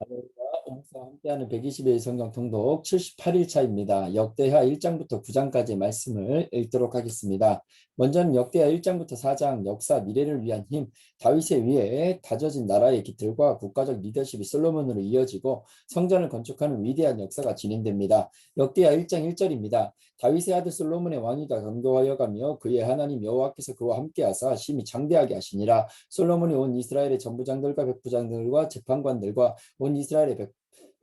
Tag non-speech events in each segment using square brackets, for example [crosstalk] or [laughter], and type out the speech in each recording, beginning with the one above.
할 오늘과 함께하는 120일 성경 통독 78일차입니다. 역대하 1장부터 9장까지 말씀을 읽도록 하겠습니다. 먼저는 역대하 1장부터 4장 역사 미래를 위한 힘 다윗의 위에 다져진 나라의 기틀과 국가적 리더십이 솔로몬으로 이어지고 성전을 건축하는 위대한 역사가 진행됩니다. 역대하 1장 1절입니다. 다윗의 아들 솔로몬의 왕위가 견고하여 가며 그의 하나님 여호와께서 그와 함께하사 심히 장대하게 하시니라 솔로몬이 온 이스라엘의 전부장들과 백부장들과 재판관들과 온 이스라엘의 백,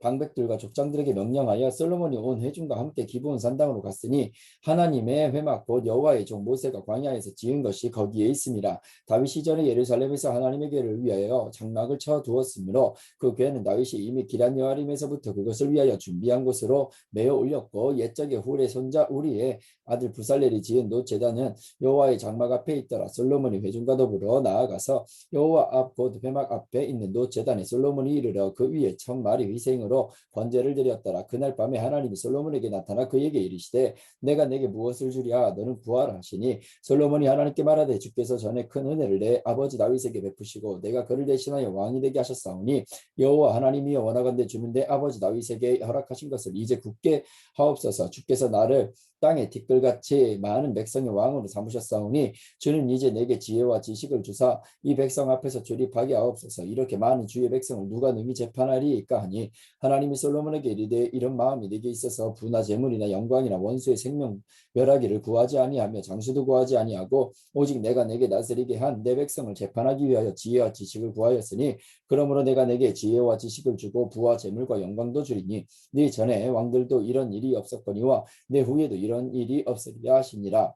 방백들과 족장들에게 명령하여 솔로몬이 온 회중과 함께 기브온 산당으로 갔으니 하나님의 회막 곧 여호와의 종 모세가 광야에서 지은 것이 거기에 있습니다. 다윗 시절에 예루살렘에서 하나님의 궤를 위하여 장막을 쳐 두었으므로 그 궤는 다윗이 이미 기란 여아림에서부터 그것을 위하여 준비한 곳으로 메어 올렸고 옛적에 훌의 손자 우리의 아들 부살렐이 지은 노 제단은 여호와의 장막 앞에 있더라. 솔로몬이 회중과 더불어 나아가서 여호와 앞 곧 회막 앞에 있는 노 제단에 솔로몬이 이르러 그 위에 천 마리 희생으로 번제를 드렸더라. 그날 밤에 하나님이 솔로몬에게 나타나 그에게 이르시되 내가 내게 무엇을 주랴 너는 구하라 하시니 솔로몬이 하나님께 말하되 주께서 전에 큰 은혜를 내 아버지 다윗에게 베푸시고 내가 그를 대신하여 왕이 되게 하셨사오니 여호와 하나님이여 원하건대 주는 내 아버지 다윗에게 허락하신 것을 이제 굳게 하옵소서 주께서 나를 땅에 티끌같이 많은 백성의 왕으로 삼으셨사오니 주는 이제 내게 지혜와 지식을 주사 이 백성 앞에서 출입하게 하옵소서. 이렇게 많은 주의 백성을 누가 능히 재판하리이까 하니 하나님이 솔로몬에게 이르되 이런 마음이 네게 있어서 부나 재물이나 영광이나 원수의 생명 멸하기를 구하지 아니하며 장수도 구하지 아니하고 오직 내가 내게 다스리게 한 내 백성을 재판하기 위하여 지혜와 지식을 구하였으니 그러므로 내가 내게 지혜와 지식을 주고 부와 재물과 영광도 주리니 네 전에 왕들도 이런 일이 없었거니와 내 후에도 이런 일이 없으리라 하시니라.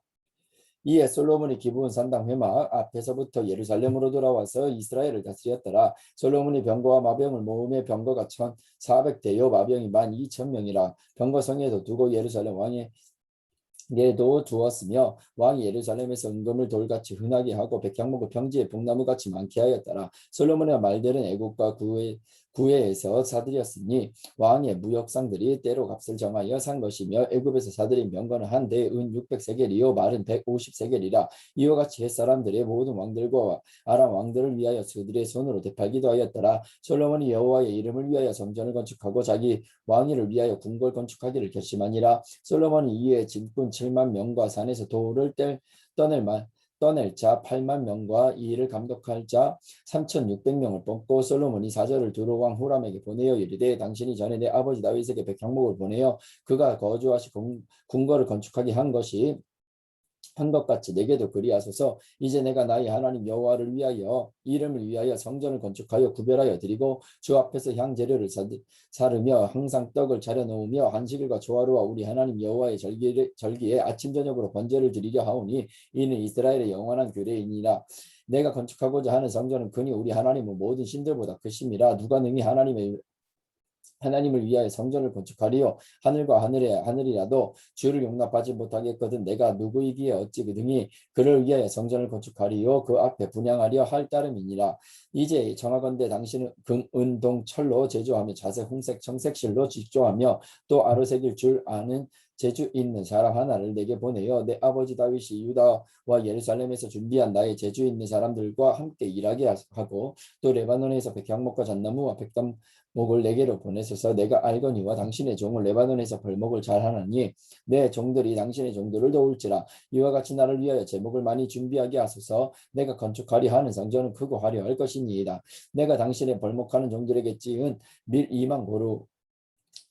이에 솔로몬이 기브온 산당 회막 앞에서부터 예루살렘으로 돌아와서 이스라엘을 다스렸더라. 솔로몬이 병거와 마병을 모음에 병거가 천 사백대요 마병이 만 이천 명이라. 병거 성에도 두고 예루살렘 왕의 예도 두었으며 왕이 예루살렘에서 은금을 돌같이 흔하게 하고 백향목을 평지에 뽕나무같이 많게 하였더라. 솔로몬의 말들은 애국과 구해 구해에서 사들였으니 왕의 무역상들이 때로 값을 정하여 산 것이며 애굽에서 사들인 명거는 한 대에 은 600세겔이요 말은 150세겔이라 이와 같이 햇 사람들의 모든 왕들과 아람 왕들을 위하여 그들의 손으로 되팔기도 하였더라. 솔로몬이 여호와의 이름을 위하여 성전을 건축하고 자기 왕위를 위하여 궁궐 건축하기를 결심하니라. 솔로몬이 이에 진군 7만 명과 산에서 돌을 뗄 떠낼 만 떠낼 자 8만 명과 이 일을 감독할 자 3,600명을 뽑고 솔로몬이 사절을 두루 왕 후람에게 보내어 이르되 당신이 전에 내 아버지 다윗에게 백향목을 보내어 그가 거주하시 궁궐을 건축하게 한 것이 한 것 같이 내게도 그리하소서. 이제 내가 나의 하나님 여호와를 위하여 이름을 위하여 성전을 건축하여 구별하여 드리고 주 앞에서 향재료를 사르며 항상 떡을 차려 놓으며 한식일과 조화로와 우리 하나님 여호와의 절기에, 절기에 아침 저녁으로 번제를 드리려 하오니 이는 이스라엘의 영원한 규례이니라. 내가 건축하고자 하는 성전은 그니 우리 하나님은 모든 신들보다 크심이라. 누가 능히 하나님의 하나님을 위하여 성전을 건축하리요. 하늘과 하늘에 하늘이라도 주를 용납하지 못하겠거든 내가 누구이기에 어찌 그등이 그를 위하여 성전을 건축하리요? 그 앞에 분양하려 할 따름이니라. 이제 정하건대 당신은 금, 은, 동, 철로 제조하며 자색, 홍색, 청색실로 직조하며 또 아르색일 줄 아는 제주 있는 사람 하나를 내게 보내어 내 아버지 다윗이 유다와 예루살렘에서 준비한 나의 제주 있는 사람들과 함께 일하게 하고 또 레바논에서 백향목과 잣나무와 백담목을 내게로 보내소서. 내가 알거니와 당신의 종을 레바논에서 벌목을 잘하나니 내 종들이 당신의 종들을 도울지라. 이와 같이 나를 위하여 제목을 많이 준비하게 하소서. 내가 건축하리 하는 성전은 크고 화려할 것이니이다. 내가 당신의 벌목하는 종들에게 찌은 밀 이만 고루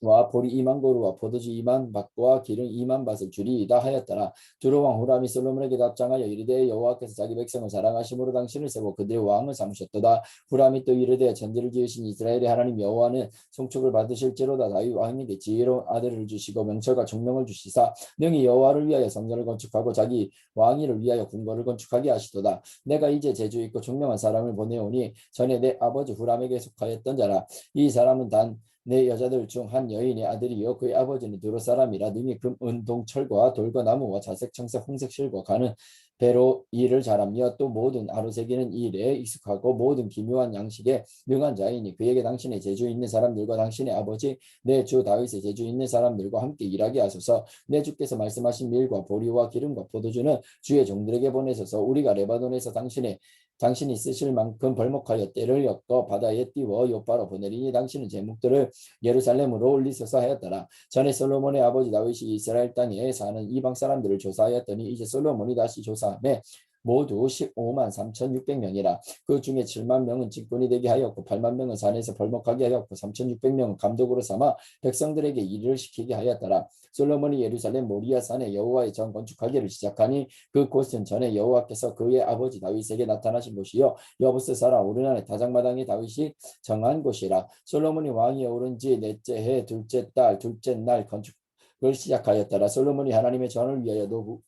와 보리 이만 고루와 포도주 이만 밭과 기름 이만 밭을 주리이다 하였더라. 두로왕 후람이 솔로몬에게 답장하여 이르되 여호와께서 자기 백성을 사랑하심으로 당신을 세고 그들의 왕을 삼으셨도다. 후람이 또 이르되 전지를 지으신 이스라엘의 하나님 여호와는 송축을 받으실지로다 다윗 왕에게 지혜로운 아들을 주시고 명철과 총명을 주시사 능히 여호와를 위하여 성전을 건축하고 자기 왕위를 위하여 궁궐을 건축하게 하시도다. 내가 이제 재주 있고 총명한 사람을 보내오니 전에 내 아버지 후람에게 속하였던 자라. 이 사람은 단 내 여자들 중 한 여인의 아들이요. 그의 아버지는 두로 사람이라 능히 금, 은, 동, 철과 돌과 나무와 자색, 청색, 홍색 실과 가는 배로 일을 잘하며 또 모든 아로새기는 일에 익숙하고 모든 기묘한 양식에 능한 자이니 그에게 당신의 재주 있는 사람들과 당신의 아버지 내 주 다윗의 재주 있는 사람들과 함께 일하게 하소서. 내 주께서 말씀하신 밀과 보리와 기름과 포도주는 주의 종들에게 보내소서. 우리가 레바논에서 당신의 당신이 쓰실 만큼 벌목하여 때를 엮어 바다에 띄워 요바로 보내리니 당신은 제목들을 예루살렘으로 올리소서 하였더라. 전에 솔로몬의 아버지 다윗이 이스라엘 땅에 사는 이방 사람들을 조사하였더니 이제 솔로몬이 다시 조사함에 모두 15만 3,600명이라 그 중에 7만 명은 직분이 되게 하였고 8만 명은 산에서 벌목하게 하였고 3,600명은 감독으로 삼아 백성들에게 일을 시키게 하였더라. 솔로몬이 예루살렘 모리아 산에 여호와의 전 건축하기를 시작하니 그 곳은 전에 여호와께서 그의 아버지 다윗에게 나타나신 곳이요 여부스 사라 오르난의 다장마당에 다윗이 정한 곳이라 솔로몬이 왕위에 오른 지 넷째 해 둘째 달 둘째 날 건축을 시작하였더라. 솔로몬이 하나님의 전을 위하여 노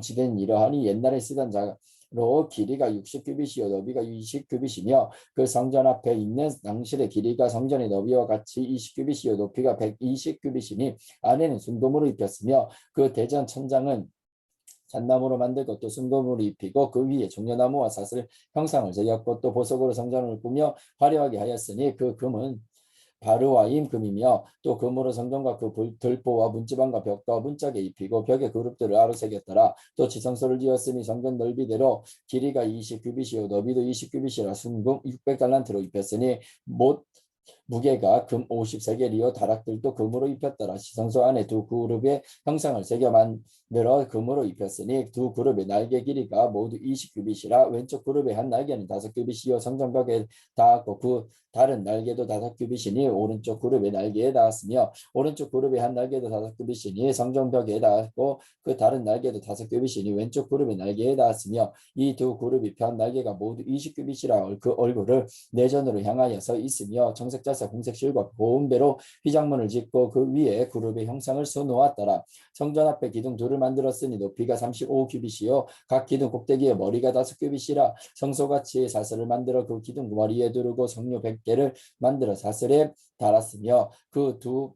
지대는 이러하니 옛날에 쓰던 자로 길이가 60규빗이요 너비가 20규빗이며 그 성전 앞에 있는 낭실의 길이가 성전의 너비와 같이 20규빗이요 높이가 120규빗이니 안에는 순금으로 입혔으며 그 대전 천장은 잣나무로 만들고 또 순금으로 입히고 그 위에 종려나무와 사슬 형상을 새겼고 또 보석으로 성전을 꾸며 화려하게 하였으니 그 금은 바르와임 금이며 또 금으로 성전과 그 불- 들보와 문지방과 벽과 문짝에 입히고 벽에 그룹들을 아로 새겼더라. 또 지성소를 지었으니 성전 넓이대로 길이가 20규빗이요 너비도 20규빗이라 순금 600달란트로 입혔으니 못 무게가 금 53개리요 다락들도 금으로 입혔더라. 지성소 안에 두 그룹의 형상을 새겨 만들어 금으로 입혔으니 두 그룹의 날개 길이가 모두 20규빗이라 왼쪽 그룹의 한 날개는 다섯 규빗이요. 성전벽에 닿았고 그 다른 날개도 다섯 규빗이니 오른쪽 그룹의 날개에 닿았으며 오른쪽 그룹의 한 날개도 다섯 규빗이니 성전벽에 닿았고 그 다른 날개도 다섯 규빗이니 왼쪽 그룹의 날개에 닿았으며 이 두 그룹이 편 날개가 모두 20규빗이라 그 얼굴을 내전으로 향하여 서 있으며 청색자색 홍색 실과 고운 배로 휘장문을 짓고 그 위에 그룹의 형상을 써놓았더라. 성전 앞에 기둥 둘을 만들었으니 높이가 35규빗이요. 각 기둥 꼭대기에 머리가 다섯 규빗이라 성소같이 사슬을 만들어 그 기둥 머리에 두르고 성료 100개를 만들어 사슬에 달았으며 그두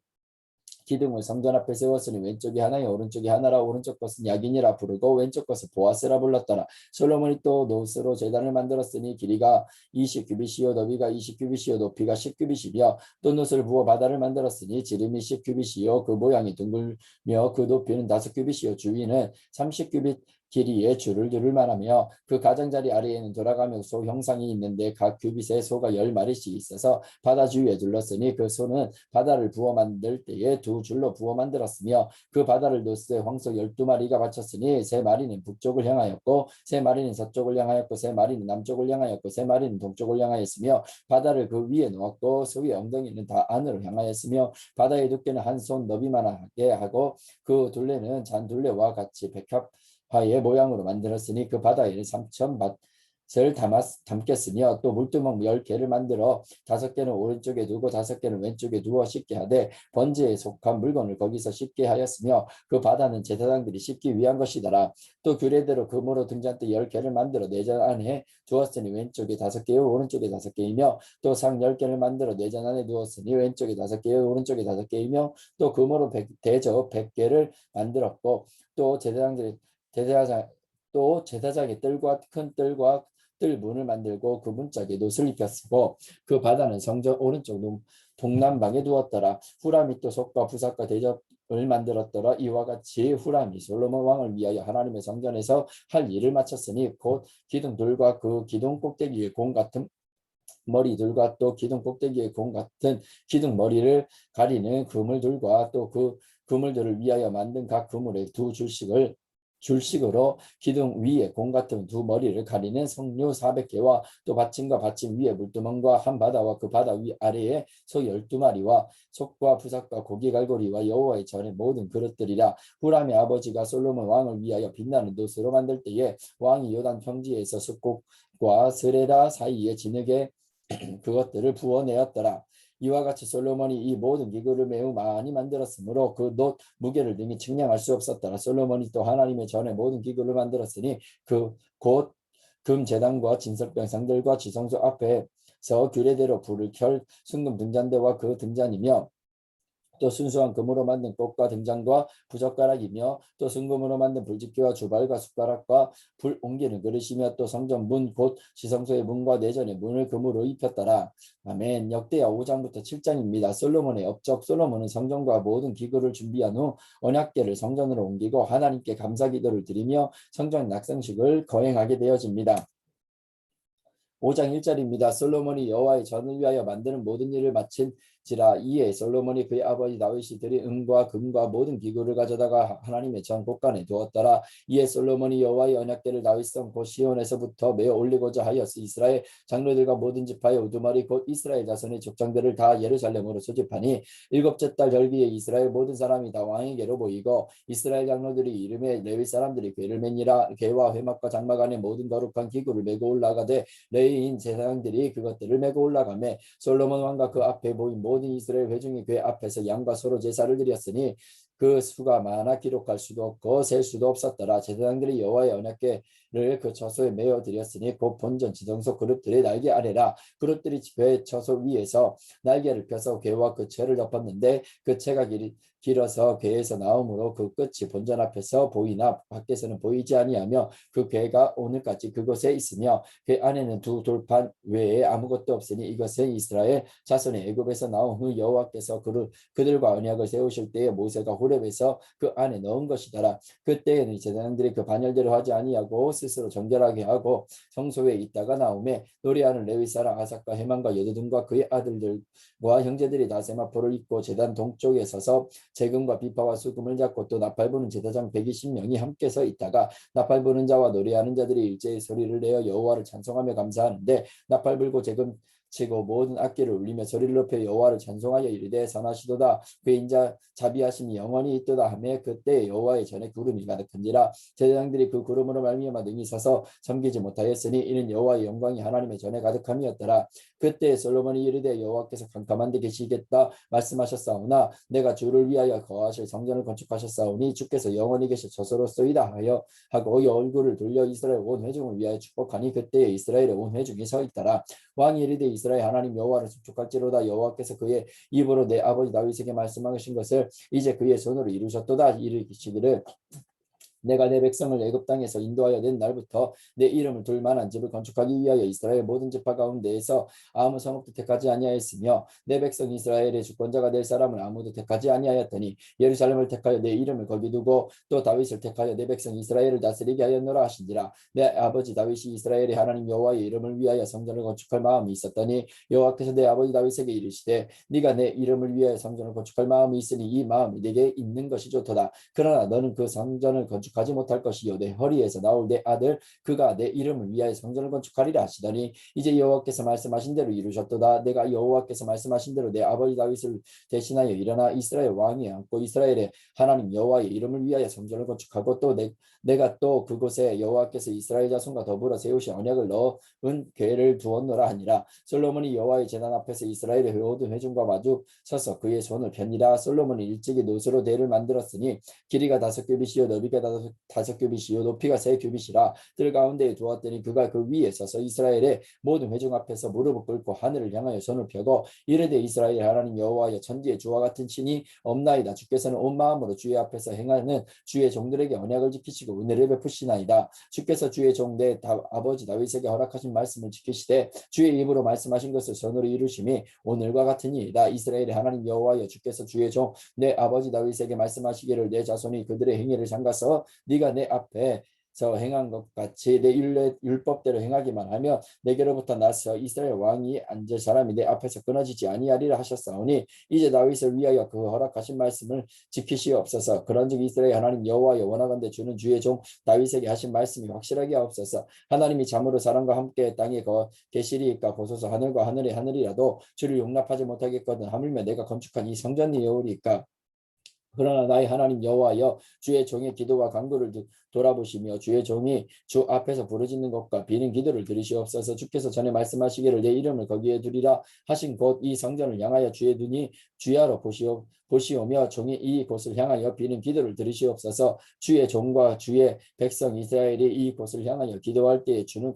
기둥을 성전 앞에 세웠으니 왼쪽이 하나요? 오른쪽이 하나라. 오른쪽 것은 야긴이라 부르고 왼쪽 것은 보아스라 불렀더라. 솔로몬이 또 노스로 제단을 만들었으니 길이가 20규빗이요 너비가 20규빗이요 높이가 10규빗이며 또 노스를 부어 바다를 만들었으니 지름이 10규빗이요. 그 모양이 둥글며 그 높이는 5규빗이요. 주위는 30규빗 길이의 줄을 두를 만하며 그 가장자리 아래에는 돌아가며 소 형상이 있는데 각 규빗에 소가 열 마리씩 있어서 바다 주위에 둘렀으니 그 소는 바다를 부어 만들 때에 두 줄로 부어 만들었으며 그 바다를 노스에 황소 열두 마리가 바쳤으니 세 마리는 북쪽을 향하였고 세 마리는 서쪽을 향하였고 세 마리는 남쪽을 향하였고 세 마리는 동쪽을 향하였으며 바다를 그 위에 놓았고 소의 엉덩이는 다 안으로 향하였으며 바다의 두께는 한 손 너비만하게 하고 그 둘레는 잔둘레와 같이 백합 화의 모양으로 만들었으니 그 바다에는 삼천 밭을 담았, 담겠으며 또 물두멍 열 개를 만들어 다섯 개는 오른쪽에 두고 다섯 개는 왼쪽에 두어 씻게 하되 번제에 속한 물건을 거기서 씻게 하였으며 그 바다는 제사장들이 씻기 위한 것이더라. 또 규례대로 금으로 등잔대 열 개를 만들어 내전 안에 두었으니 왼쪽에 다섯 개요 오른쪽에 다섯 개이며 또 상 열 개를 만들어 내전 안에 두었으니 왼쪽에 다섯 개요 오른쪽에 다섯 개이며 또 금으로 백, 대저 백 개를 만들었고 또 제사장들이 제사장 또 제사장의 뜰과 큰 뜰과 뜰 문을 만들고 그 문짝에 노슬 입혔고 그 바다는 성전 오른쪽 동- 동남방에 두었더라. 후람이 또 속과 부삭과 대접 을 만들었더라. 이와 같이 후람이 솔로몬 왕을 위하여 하나님의 성전에서 할 일을 마쳤으니 곧 기둥들과 그 기둥 꼭대기에 공 같은 머리들과 또 기둥 꼭대기에 공 같은 기둥 머리를 가리는 그물들과 또 그 그물들을 위하여 만든 각 그물의 두 줄씩을 줄식으로 기둥 위에 공 같은 두 머리를 가리는 석류 400개와 또 받침과 받침 위에 물두멍과 한 바다와 그 바다 위 아래에 소 12마리와 속과 부삭과 고기 갈고리와 여호와의 전의 모든 그릇들이라 후람의 아버지가 솔로몬 왕을 위하여 빛나는 노스로 만들 때에 왕이 요단 평지에서 숲곡과 스레라 사이에 진흙에 [clears throat] 그것들을 부어내었더라. 이와 같이 솔로몬이 이 모든 기구를 매우 많이 만들었으므로 그 놋 무게를 등이 측량할 수 없었더라. 솔로몬이 또 하나님의 전에 모든 기구를 만들었으니 그 곧금 제단과 진설병상들과 지성소 앞에서 규례대로 불을 켤 순금 등잔대와 그 등잔이며 또 순수한 금으로 만든 꽃과 등잔과 부젓가락이며 또 순금으로 만든 불집기와 주발과 숟가락과 불 옮기는 그릇이며 또 성전 문 곧 지성소의 문과 내전의 문을 금으로 입혔더라. 아멘. 역대하 5장부터 7장입니다. 솔로몬의 업적 솔로몬은 성전과 모든 기구를 준비한 후 언약궤를 성전으로 옮기고 하나님께 감사 기도를 드리며 성전 낙성식을 거행하게 되어집니다. 5장 1절입니다. 솔로몬이 여호와의 전을 위하여 만드는 모든 일을 마친 지라 이에 솔로몬이 그의 아버지 다윗이 들이 은과 금과 모든 기구를 가져다가 하나님의 전 곳간에 두었더라. 이에 솔로몬이 여호와의 언약궤를 다윗성 곧 시온에서부터 메어 올리고자 하였으 이스라엘 장로들과 모든 지파의 우두머리 곧 이스라엘 자손의 족장들을 다 예루살렘으로 소집하니 일곱째 달 절기에 이스라엘 모든 사람이 다 왕에게로 모이고 이스라엘 장로들이 이름에 레위 사람들이 괴를 매니라. 괴와 회막과 장막 안에 모든 거룩한 기구를 메고 올라가되 레위인 제사장들이 그것들을 메고 올라가매 솔로몬 왕과 그 앞에 모인 모든 이스라엘 회중이 그 앞에서 양과 서로 제사를 드렸으니 그 수가 많아 기록할 수도 없고 셀 수도 없었더라. 제사장들이 여호와의 언약궤 를그 처소에 메어 드렸으니 곧 본전 지정소 그룹들의 날개 아래라. 그룹들이 배 처소 위에서 날개를 펴서 궤와 그 채를 덮었는데 그 채가 길이 길어서 궤에서 나오므로 그 끝이 본전 앞에서 보이나 밖에서는 보이지 아니하며 그 궤가 오늘까지 그곳에 있으며 그 안에는 두 돌판 외에 아무것도 없으니 이것은 이스라엘 자손의 애굽에서 나온 후 여호와께서 그를 그들과 언약을 세우실 때에 모세가 호렙에서 그 안에 넣은 것이더라. 그때에는 제사장들이 그 반열대로 하지 아니하고 스스로 정결하게 하고 성소에 있다가 나오매 노래하는 레위 사람 아삭과 해만과 여두둔과 그의 아들들과 형제들이 다 세마 포를 입고 제단 동쪽에 서서 재금과 비파와 수금을 잡고 또 나팔 부는 제사장 120명이 함께 서 있다가 나팔 부는 자와 노래하는 자들이 일제히 소리를 내어 여호와를 찬송하며 감사하는데 나팔 불고 재금 치고 모든 악기를 울리며 소리를 높여 여호와를 찬송하여 이르되 선하시도다. 그 인자 자비하심이 영원히 있도다 하며 그때 여호와의 전에 구름이 가득한지라. 제사장들이 그 구름으로 말미암아 능히 서서 섬기지 못하였으니 이는 여호와의 영광이 하나님의 전에 가득함이었더라. 그때 솔로몬이 이르되 여호와께서 캄캄한 데 계시겠다 말씀하셨사오나 내가 주를 위하여 거하실 성전을 건축하셨사오니 주께서 영원히 계실 저소로소이다 하여 하고 얼굴을 돌려 이스라엘 온 회중을 위하여 축복하니 그때에 이스라엘의 온 회중이 서 있더라. 왕이 이르되 이스라엘 하나님 여호와를 축복할지로다. 여호와께서 그의 입으로 내 아버지 다윗에게 말씀하신 것을 이제 그의 손으로 이루셨도다. 이르시기를 내가 내 백성을 애굽 땅에서 인도하여 낸 날부터 내 이름을 둘 만한 집을 건축하기 위하여 이스라엘 모든 지파 가운데에서 아무 성읍도 택하지 아니하였으며 내 백성 이스라엘의 주권자가 될 사람을 아무도 택하지 아니하였더니 예루살렘을 택하여 내 이름을 거기 두고 또 다윗을 택하여 내 백성 이스라엘을 다스리게 하였노라 하신지라. 내 아버지 다윗이 이스라엘의 하나님 여호와의 이름을 위하여 성전을 건축할 마음이 있었더니 여호와께서 내 아버지 다윗에게 이르시되 네가 내 이름을 위하여 성전을 건축할 마음이 있으니 이 마음이 네게 있는 것이 좋도다. 그러나 너는 그 성전을 건축 건축하지 못할 것이요. 내 허리에서 나올 내 아들 그가 내 이름을 위하여 성전을 건축하리라 하시더니 이제 여호와께서 말씀하신 대로 이루셨도다. 내가 여호와께서 말씀하신 대로 내 아버지 다윗을 대신하여 일어나 이스라엘 왕이 앉고 이스라엘의 하나님 여호와의 이름을 위하여 성전을 건축하고 또 내, 내가 또 그곳에 여호와께서 이스라엘 자손과 더불어 세우신 언약을 넣은 궤를 두었노라 하니라. 솔로몬이 여호와의 제단 앞에서 이스라엘의 모든 회중과 마주 서서 그의 손을 펴니라. 솔로몬이 일찍이 노스로 대를 만들었으니 길이가 다섯 규빗이요 너비가 다섯 다섯 규빗이요 높이가 세 규빗이라 뜰 가운데에 두었더니 그가 그 위에 서서 이스라엘의 모든 회중 앞에서 무릎을 꿇고 하늘을 향하여 손을 펴고 이르되 이스라엘 하나님 여호와여 천지의 주와 같은 신이 없나이다. 주께서는 온 마음으로 주의 앞에서 행하는 주의 종들에게 언약을 지키시고 은혜를 베푸시나이다. 주께서 주의 종대 아버지 다윗에게 허락하신 말씀을 지키시되 주의 입으로 말씀하신 것을 전으로 이루심이 오늘과 같으니이다. 이스라엘의 하나님 여호와여 주께서 주의 종 내 아버지 다윗에게 말씀하시기를 내 자손이 그들의 행위를 잠가서 네가 내 앞에 서 행한 것 같이 내 율법대로 행하기만 하며 내게로부터 나서 이스라엘 왕이 앉을 사람이 내 앞에서 끊어지지 아니하리라 하셨사오니 이제 다윗을 위하여 그 허락하신 말씀을 지키시옵소서. 그런즉 이스라엘 하나님 여호와 여 원하건대 주는 주의 종 다윗에게 하신 말씀이 확실하게 없어서. 하나님이 참으로 사람과 함께 땅에 거 계시리까 보소서. 하늘과 하늘의 하늘이라도 주를 용납하지 못하겠거든 하물며 내가 건축한 이 성전이 여우리까 그러나 나의 하나님 여호와여 주의 종의 기도와 간구를 돌아보시며 주의 종이 주 앞에서 부르짖는 것과 비는 기도를 들으시옵소서. 주께서 전에 말씀하시기를 내 이름을 거기에 두리라 하신 곳 이 성전을 향하여 주의 눈이 주야로 보시오 보시오며 종이 이곳을 향하여 비는 기도를 들으시옵소서. 주의 종과 주의 백성 이스라엘이 이곳을 향하여 기도할 때에 주는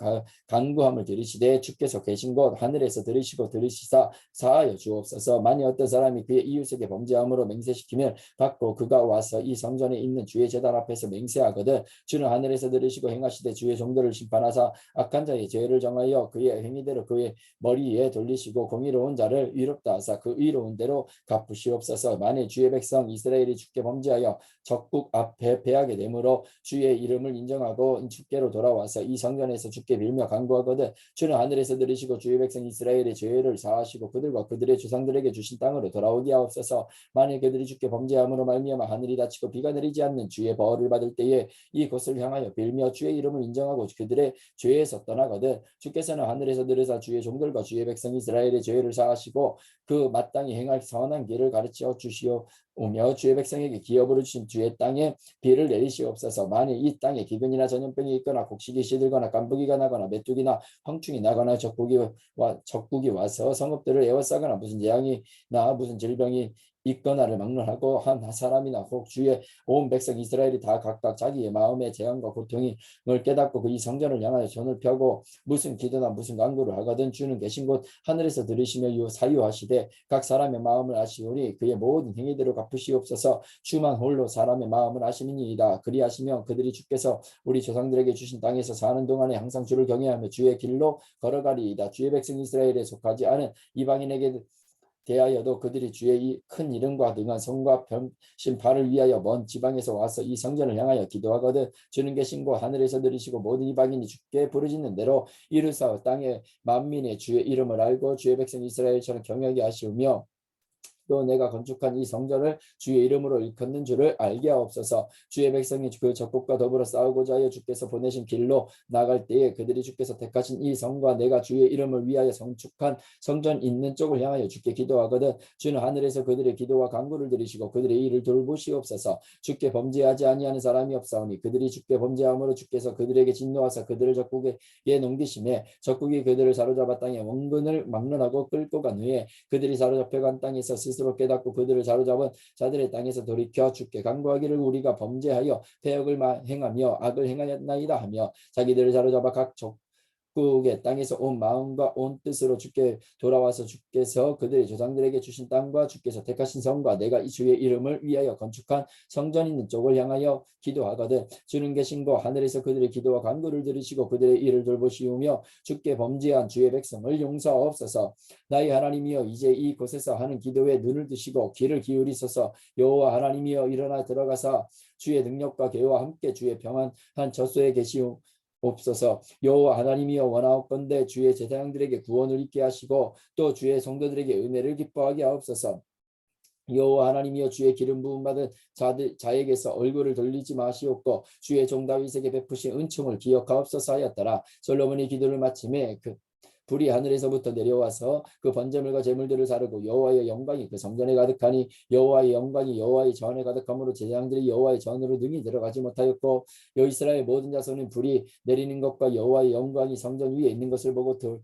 간구함을 들으시되 주께서 계신 곳 하늘에서 들으시고 들으시사 사하여 주옵소서. 만일 어떤 사람이 그의 이웃에게 범죄함으로 맹세시키면 받고 그가 와서 이 성전에 있는 주의 제단 앞에서 맹세하거든 주는 하늘에서 들으시고 행하시되 주의 종들을 심판하사 악한 자의 죄를 정하여 그의 행위대로 그의 머리에 돌리시고 공의로운 자를 위롭다 하사 그 의로운 대로 갚으시옵소서. 만일 주의 백성 이스라엘이 주께 범죄하여 적국 앞에 패하게 되므로 주의 이름을 인정하고 주께로 돌아와서 이 성전에서 주께 빌며 간구하거든 주는 하늘에서 들으시고 주의 백성 이스라엘의 죄를 사하시고 그들과 그들의 조상들에게 주신 땅으로 돌아오게 하옵소서. 만일 그들이 주께 범죄함으로 말미암아 하늘이 닫히고 비가 내리지 않는 주의 벌을 받을 때에 이곳을 향하여 빌며 주의 이름을 인정하고 그들의 죄에서 떠나거든 주께서는 하늘에서 들으사 주의 종들과 주의 백성 이스라엘의 죄를 사하시고 그 마땅히 행할 선한 길을 가르쳐 주시오 오며 주의 백성에게 기업으로 주신 주의 땅에 비를 내리시옵소서. 만일 이 땅에 기근이나 전염병이 있거나 곡식이 시들거나 깐부기가 나거나 메뚜기나 황충이 나거나 적국이 와 적국이 와서 성읍들을 에워싸거나 무슨 재앙이나 무슨 질병이 있거나를 막론하고 한 사람이나 혹 주의 온 백성 이스라엘이 다 각각 자기의 마음의 재앙과 고통을 깨닫고 그 이 성전을 향하여 손을 펴고 무슨 기도나 무슨 간구를 하거든 주는 계신 곳 하늘에서 들으시며 유 사유하시되 각 사람의 마음을 아시오니 그의 모든 행위대로 갚으시옵소서. 주만 홀로 사람의 마음을 아시니이다. 그리하시면 그들이 주께서 우리 조상들에게 주신 땅에서 사는 동안에 항상 주를 경외하며 주의 길로 걸어가리이다. 주의 백성 이스라엘에 속하지 않은 이방인에게 대하여도 그들이 주의 이 큰 이름과 등한 성과 변신 발을 위하여 먼 지방에서 와서 이 성전을 향하여 기도하거든 주는 계신 곳 하늘에서 들으시고 모든 이방인이 주께 부르짖는 대로 이르사 땅의 만민의 주의 이름을 알고 주의 백성 이스라엘처럼 경외하게 하시오며 또 내가 건축한 이 성전을 주의 이름으로 일컫는 줄을 알게 하옵소서. 주의 백성이 그 적국과 더불어 싸우고자 하여 주께서 보내신 길로 나갈 때에 그들이 주께서 택하신 이 성과 내가 주의 이름을 위하여 성축한 성전 있는 쪽을 향하여 주께 기도하거든 주는 하늘에서 그들의 기도와 간구를 들으시고 그들의 일을 돌보시옵소서. 주께 범죄하지 아니하는 사람이 없사오니 그들이 주께 범죄함으로 주께서 그들에게 진노하사 그들을 적국에 농기심에 적국이 그들을 사로잡아 땅에 원근을 막론하고 끌고 간 후에 그들이 사로잡혀간 땅에서 스 스로 깨닫고 그들을 사로잡은 자들의 땅에서 돌이켜 주께 간구하기를 우리가 범죄하여 폐역을 행하며 악을 행하였나이다 하며 자기들을 사로잡아 각 적, 국의 땅에서 온 마음과 온 뜻으로 주께 돌아와서 주께서 그들의 조상들에게 주신 땅과 주께서 택하신 성과 내가 이 주의 이름을 위하여 건축한 성전 있는 쪽을 향하여 기도하거든. 주는 계신 거 하늘에서 그들의 기도와 간구를 들으시고 그들의 일을 돌보시우며 주께 범죄한 주의 백성을 용서하옵소서. 나의 하나님이여 이제 이곳에서 하는 기도에 눈을 드시고 귀를 기울이소서. 여호와 하나님이여 일어나 들어가사 주의 능력과 계와 함께 주의 평안한 저소에 계시오 없어서 여호와 하나님이여 원하옵건대 주의 제사장들에게 구원을 있게 하시고 또 주의 성도들에게 은혜를 기뻐하게 하옵소서. 여호와 하나님이여 주의 기름 부음 받은 자들 자에게서 얼굴을 돌리지 마시옵고 주의 종 다윗에게 베푸신 은총을 기억하옵소서 하였더라 솔로몬이 기도를 마침에 그 불이 하늘에서부터 내려와서 그 번제물과 제물들을 사르고 여호와의 영광이 그 성전에 가득하니 여호와의 영광이 여호와의 전에 가득함으로 제장들이 여호와의 전으로 능히 들어가지 못하였고 여 이스라엘 모든 자손은 불이 내리는 것과 여호와의 영광이 성전 위에 있는 것을 보고 돌,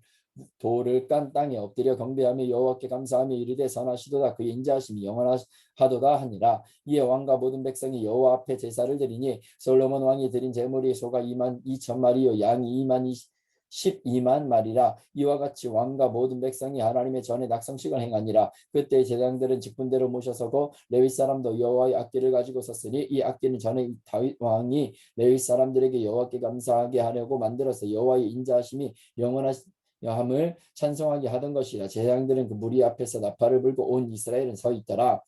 돌을 깐 땅에 엎드려 경배하며 여호와께 감사하며 이르되 선하시도다 그 인자하심이 영원하도다 하니라. 이에 왕과 모든 백성이 여호와 앞에 제사를 드리니 솔로몬 왕이 드린 제물이 소가 2만 2천 마리요 양이 2만 2 12만 마리라. 이와 같이 왕과 모든 백성이 하나님의 전에 낙성식을 행하니라. 그때 제장들은 직분대로 모셔서고 레위 사람도 여호와의 악기를 가지고 섰으니 이 악기는 전에 다윗 왕이 레위 사람들에게 여호와께 감사하게 하려고 만들어서 여호와의 인자하심이 영원하 함을 찬송하게 하던 것이라. 제장들은 그 무리 앞에서 나팔을 불고 온 이스라엘은 서 있더라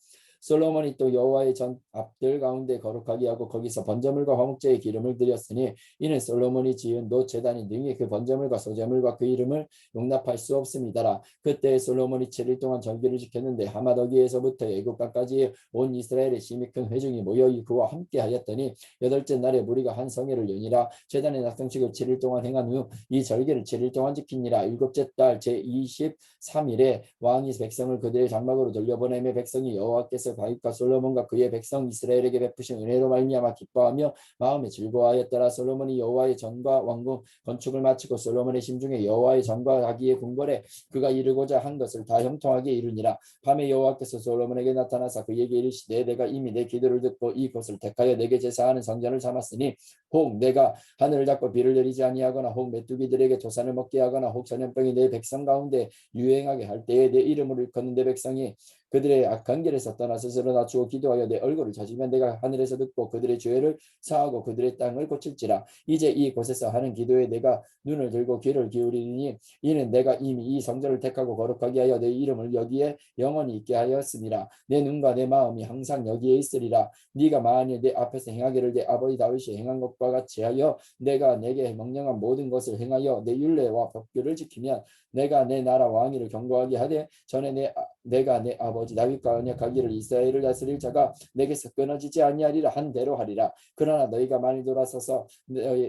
솔로몬이 또 여호와의 전 앞들 가운데 거룩하게 하고 거기서 번제물과 화목제의 기름을 드렸으니 이는 솔로몬이 지은 노 제단이 능히 그 번제물과 소제물과 그 이름을 용납할 수 없습니다라. 그때 솔로몬이 7일 동안 절기를 지켰는데 하마더기에서부터 애국강까지 온 이스라엘의 심히 큰 회중이 모여 그와 함께 하였더니 여덟째 날에 무리가 한 성회를 여니라. 제단의 낙성식을 7일 동안 행한 후 이 절기를 7일 동안 지키니라. 일곱째 달 제23일에 왕이 백성을 그들의 장막으로 돌려보내며 백성이 여호와께서 다윗과 솔로몬과 그의 백성 이스라엘에게 베푸신 은혜로 말미암아 기뻐하며 마음에 즐거워하였더라. 솔로몬이 여호와의 전과 왕궁 건축을 마치고 솔로몬의 심중에 여호와의 전과 자기의 궁궐에 그가 이루고자 한 것을 다 형통하게 이루니라. 밤에 여호와께서 솔로몬에게 나타나사 그에게 이르시되 내가 이미 내 기도를 듣고 이곳을 택하여 내게 제사하는 성전을 삼았으니 혹 내가 하늘을 닫고 비를 내리지 아니하거나 혹 메뚜기들에게 조산을 먹게 하거나 혹 전염병이 내 백성 가운데 유행하게 할 때에 내 이름을 일컫는 내 백성이 그들의 악한 길에서 떠나 스스로 낮추고 기도하여 내 얼굴을 찾으면 내가 하늘에서 듣고 그들의 죄를 사하고 그들의 땅을 고칠지라. 이제 이곳에서 하는 기도에 내가 눈을 들고 귀를 기울이니 이는 내가 이미 이 성전을 택하고 거룩하게 하여 내 이름을 여기에 영원히 있게 하였습니다. 내 눈과 내 마음이 항상 여기에 있으리라. 네가 만일 내 앞에서 행하기를 내 아버지 다윗이 행한 것과 같이 하여 내가 내게 명령한 모든 것을 행하여 내 율례와 법규를 지키면 내가 내 나라 왕위를 경고하게 하되 전에 내 아- 내가 내 아버지 다윗과 언약하기를 이스라엘을 다스릴 자가 내게서 끊어지지 아니하리라 한 대로 하리라. 그러나 너희가 많이 돌아서서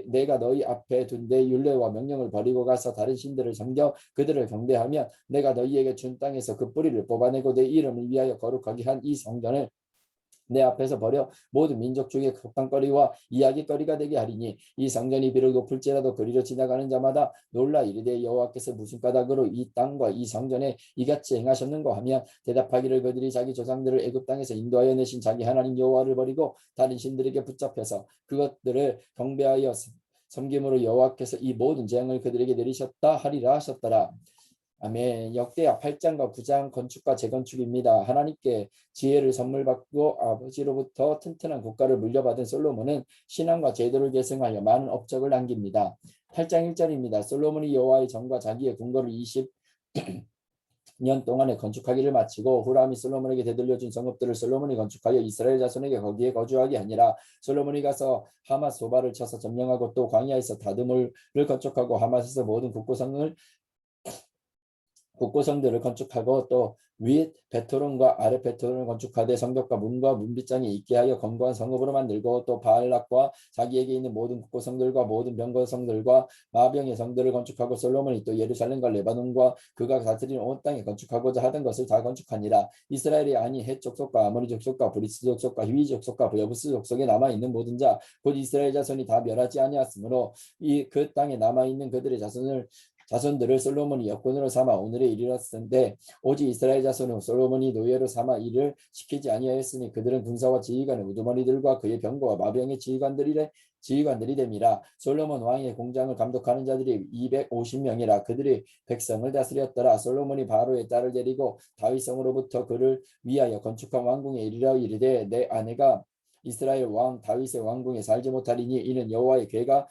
내가 너희 앞에 둔 내 율례와 명령을 버리고 가서 다른 신들을 섬겨 그들을 경배하면 내가 너희에게 준 땅에서 그 뿌리를 뽑아내고 내 이름을 위하여 거룩하게 한 이 성전을 내 앞에서 버려 모든 민족 중에 걱방거리와 이야기거리가 되게 하리니 이 성전이 비록 높을지라도 그리로 지나가는 자마다 놀라 이르되 여호와께서 무슨 까닭으로 이 땅과 이 성전에 이같이 행하셨는가 하면 대답하기를 그들이 자기 조상들을 애굽 땅에서 인도하여 내신 자기 하나님 여호와를 버리고 다른 신들에게 붙잡혀서 그것들을 경배하여 섬김으로 여호와께서 이 모든 재앙을 그들에게 내리셨다 하리라 하셨더라. 아멘. 역대하 8장과 9장 건축과 재건축입니다. 하나님께 지혜를 선물 받고 아버지로부터 튼튼한 국가를 물려받은 솔로몬은 신앙과 제도를 계승하여 많은 업적을 남깁니다. 8장 1절입니다. 솔로몬이 여호와의 전과 자기의 궁궐을 20 [clears throat] 년 동안에 건축하기를 마치고 후람이 솔로몬에게 되돌려준 성읍들을 솔로몬이 건축하여 이스라엘 자손에게 거기에 거주하게 하니라 솔로몬이 가서 하맛 소바를 쳐서 점령하고 또 광야에서 다드물을 건축하고 하맛에서 모든 국고성을 국고성들을 건축하고 또 윗 베토론과 아래 베토론을 건축하되 성벽과 문과 문빗장이 있게 하여 견고한 성읍으로 만들고 또 바알락과 자기에게 있는 모든 국고성들과 모든 병거성들과 마병의 성들을 건축하고 솔로몬이 또 예루살렘과 레바논과 그가 다스리는 온 땅에 건축하고자 하던 것을 다 건축하니라. 이스라엘이 아니 헷 족속과 아모리 족속과 브리스 족속과 휘위 족속과 여부스 족속에 남아 있는 모든 자 곧 이스라엘 자손이 다 멸하지 아니하므로 이 그 땅에 남아 있는 그들의 자손을 자손들을 솔로몬이 여권으로 삼아 오늘에 이르렀는데 오직 이스라엘 자손은 솔로몬이 노예로 삼아 일을 시키지 아니하였으니 그들은 군사와 지휘관의 우두머리들과 그의 병거와 마병의 지휘관들이래 지휘관들이 됨이라. 솔로몬 왕의 공장을 감독하는 자들이 250명이라. 그들이 백성을 다스렸더라. 솔로몬이 바로의 딸을 데리고 다윗성으로부터 그를 위하여 건축한 왕궁에 이르러 이르되 내 아내가 이스라엘 왕 다윗의 왕궁에 살지 못하리니 이는 여호와의 괴가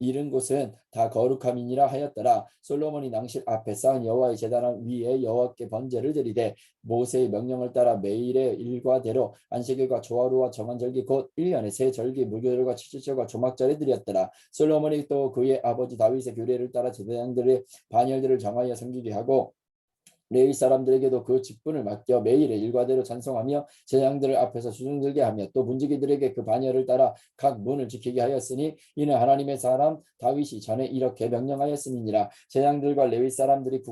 이른 곳은 다 거룩함이니라 하였더라. 솔로몬이 낭실 앞에 쌓은 여호와의 제단 위에 여호와께 번제를 드리되 모세의 명령을 따라 매일의 일과대로 안식일과 조화루와 정한 절기 곧 1년에 세 절기 무교절과 칠칠절과 조막절에 드렸더라. 솔로몬이 또 그의 아버지 다윗의 규례를 따라 제사장들의 반열들을 정하여 섬기게 하고 레위 사람들에게도 그 직분을 맡겨 매일의 일과대로 찬송하며 제장들을 앞에서 수중들게 하며 또 문지기들에게 그 반열을 따라 각 문을 지키게 하였으니 이는 하나님의 사람 다윗이 전에 이렇게 명령하였음이니라. 제장들과 레위 사람들이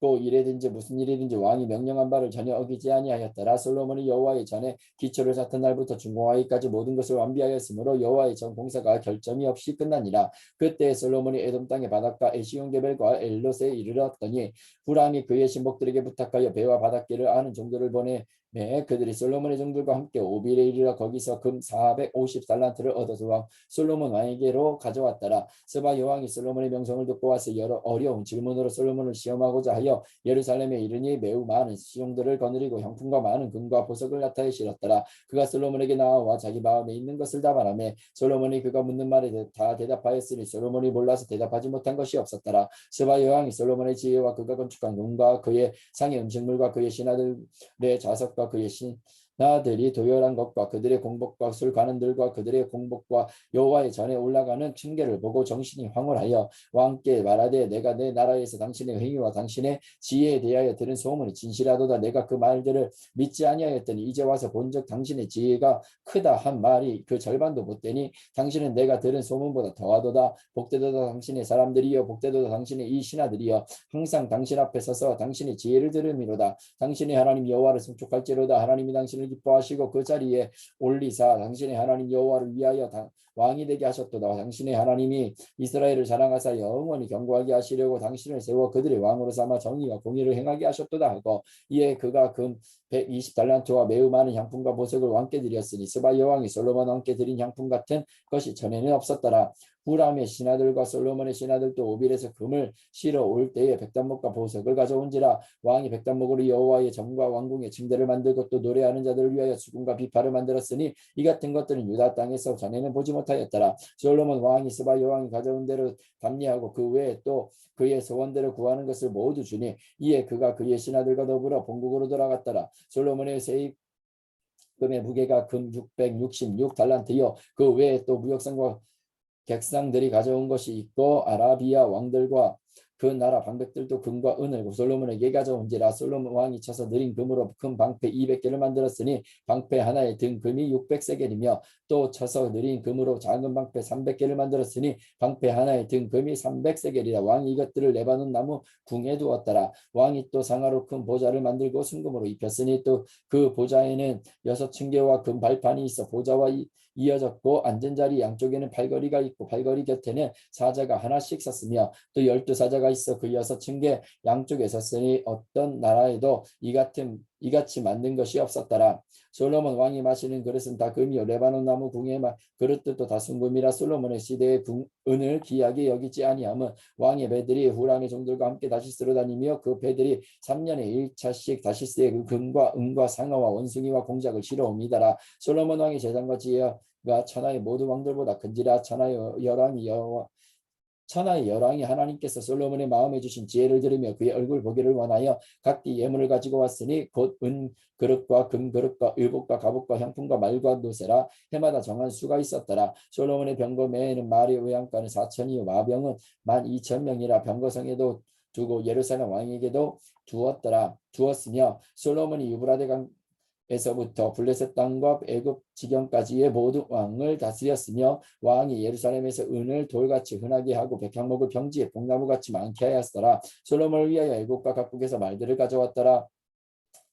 고 이래든지 무슨 일이든지 왕이 명령한 바를 전혀 어기지 아니하였더라. 솔로몬이 여호와의 전에 기초를 쌓던 날부터 중공하기까지 모든 것을 완비하였으므로 여호와의 전 공사가 결점이 없이 끝나니라. 그때 솔로몬이 에돔 땅의 바닷가 에시온게벨과 엘롯에 이르렀더니 후람이 그의 신복들에게 부탁하여 배와 바닷길을 아는 종들을 보내 매 그들이 솔로몬의 종들과 함께 오빌에 이르러 거기서 금 450달란트를 얻어서 왕 솔로몬 왕에게로 가져왔더라. 스바 여왕이 솔로몬의 명성을 듣고 와서 여러 어려운 질문으로 솔로몬을 시험하고자 하여 예루살렘에 이르니 매우 많은 시종들을 거느리고 형품과 많은 금과 보석을 나타내 실었더라. 그가 솔로몬에게 나와 자기 마음에 있는 것을 다 말하며 솔로몬이 그가 묻는 말에 다 대답하였으니 솔로몬이 몰라서 대답하지 못한 것이 없었더라. 스바 여왕이 솔로몬의 지혜와 그가 건축한 눈과 그의 상의 음식물과 그의 신하들의 자석 과그 의 신하들이 도열한 것과 그들의 공복과 술 가는들과 그들의 공복과 여호와의 전에 올라가는 층계를 보고 정신이 황홀하여 왕께 말하되 내가 내 나라에서 당신의 행위와 당신의 지혜에 대하여 들은 소문이 진실하도다. 내가 그 말들을 믿지 아니하였더니 이제 와서 본적 당신의 지혜가 크다 한 말이 그 절반도 못 되니 당신은 내가 들은 소문보다 더하도다. 복되도다 당신의 사람들이여 복되도다 당신의 이 신하들이여. 항상 당신 앞에 서서 당신의 지혜를 들음이로다. 당신의 하나님 여호와를 승축할지로다. 하나님이 당신을 기뻐하시고 그 자리에 올리사 당신의 하나님 여호와를 위하여 당, 왕이 되게 하셨도다. 당신의 하나님이 이스라엘을 자랑하사 영원히 경고하게 하시려고 당신을 세워 그들의 왕으로 삼아 정의와 공의를 행하게 하셨도다 하고 이에 그가 금 120달란트와 매우 많은 향품과 보석을 왕께 드렸으니 스바 여왕이 솔로몬 왕께 드린 향품 같은 것이 전에는 없었더라 후람의 신하들과 솔로몬의 신하들도 오빌에서 금을 실어 올 때에 백단목과 보석을 가져온지라 왕이 백단목으로 여호와의 정과 왕궁의 침대를 만들고 또 노래하는 자들을 위하여 수금과 비파를 만들었으니 이 같은 것들은 유다 땅에서 전에는 보지 못하였더라. 솔로몬 왕이 스바 여왕이 가져온 대로 담리하고 그 외에 또 그의 소원대로 구하는 것을 모두 주니 이에 그가 그의 신하들과 더불어 본국으로 돌아갔더라. 솔로몬의 세입 금의 무게가 금 666달란트요. 그 외에 또 무역상과 객상들이 가져온 것이 있고 아라비아 왕들과 그 나라 방백들도 금과 은을 솔로몬에게 가져온지라 솔로몬 왕이 쳐서 느린 금으로 큰 방패 200개를 만들었으니 방패 하나에 든 금이 600세겔이며 또 쳐서 느린 금으로 작은 방패 300개를 만들었으니 방패 하나에 든 금이 300세겔이라. 왕이 이것들을 레바논 나무 궁에 두었더라. 왕이 또 상하로 큰 보좌를 만들고 순금으로 입혔으니 또 그 보좌에는 여섯 층계와 금 발판이 있어 보좌와 이, 이어졌고 앉은 자리 양쪽에는 팔걸이가 있고 팔걸이 곁에는 사자가 하나씩 섰으며 또 열두 사자가 있어 그 여섯 층계 양쪽에 섰으니 어떤 나라에도 이 같은 이같이 만든 것이 없었더라. 솔로몬 왕이 마시는 그릇은 다 금이요 레바논 나무 궁의 그릇들도 다 순금이라 솔로몬의 시대의 궁, 은을 귀하게 여기지 아니함은 왕의 배들이 후람의 종들과 함께 다시스로 다니며 그 배들이 3년에 1차씩 다시스의 그 금과 은과 상어와 원숭이와 공작을 실어 옵니다라. 솔로몬 왕의 재산과 지혜 가 천하의 모든 왕들보다 큰지라 천하의 열왕이 여호와 천하의 열왕이 하나님께서 솔로몬의 마음에 주신 지혜를 들으며 그의 얼굴 보기를 원하여 각기 예물을 가지고 왔으니 곧 은 그릇과 금 그릇과 의복과 갑옷과 향품과 말과 노세라 해마다 정한 수가 있었더라. 솔로몬의 병거 매에는 말의 의양가는 사천이요 마병은 만 이천 명이라 병거성에도 두고 예루살렘 왕에게도 두었더라. 두었으며 솔로몬이 유브라데 강 에서부터 블레셋 땅과 애굽 지경까지의 모든 왕을 다스렸으며 왕이 예루살렘에서 은을 돌같이 흔하게 하고 백향목을 병지에 뽕나무같이 많게 하였더라. 솔로몬을 위하여 애굽과 각국에서 말들을 가져왔더라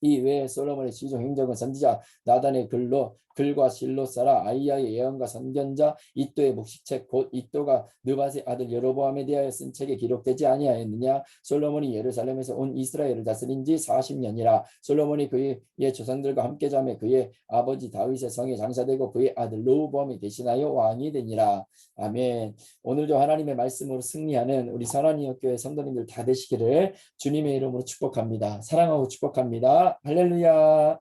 이 외에 솔로몬의 시종 행정은 선지자 나단의 글로 글과 실로 써라 아이야의 예언과 선견자 이또의 묵식책 곧 이또가 느바의 아들 여로보암에 대하여 쓴 책에 기록되지 아니하였느냐? 솔로몬이 예루살렘에서 온 이스라엘을 다스린 지 40년이라 솔로몬이 그의 조상들과 함께 자매 그의 아버지 다윗의 성에 장사되고 그의 아들 로보암이 대신하여 왕이 되니라. 아멘. 오늘도 하나님의 말씀으로 승리하는 우리 선한 이역 교회 성도님들 다 되시기를 주님의 이름으로 축복합니다. 사랑하고 축복합니다 할렐루야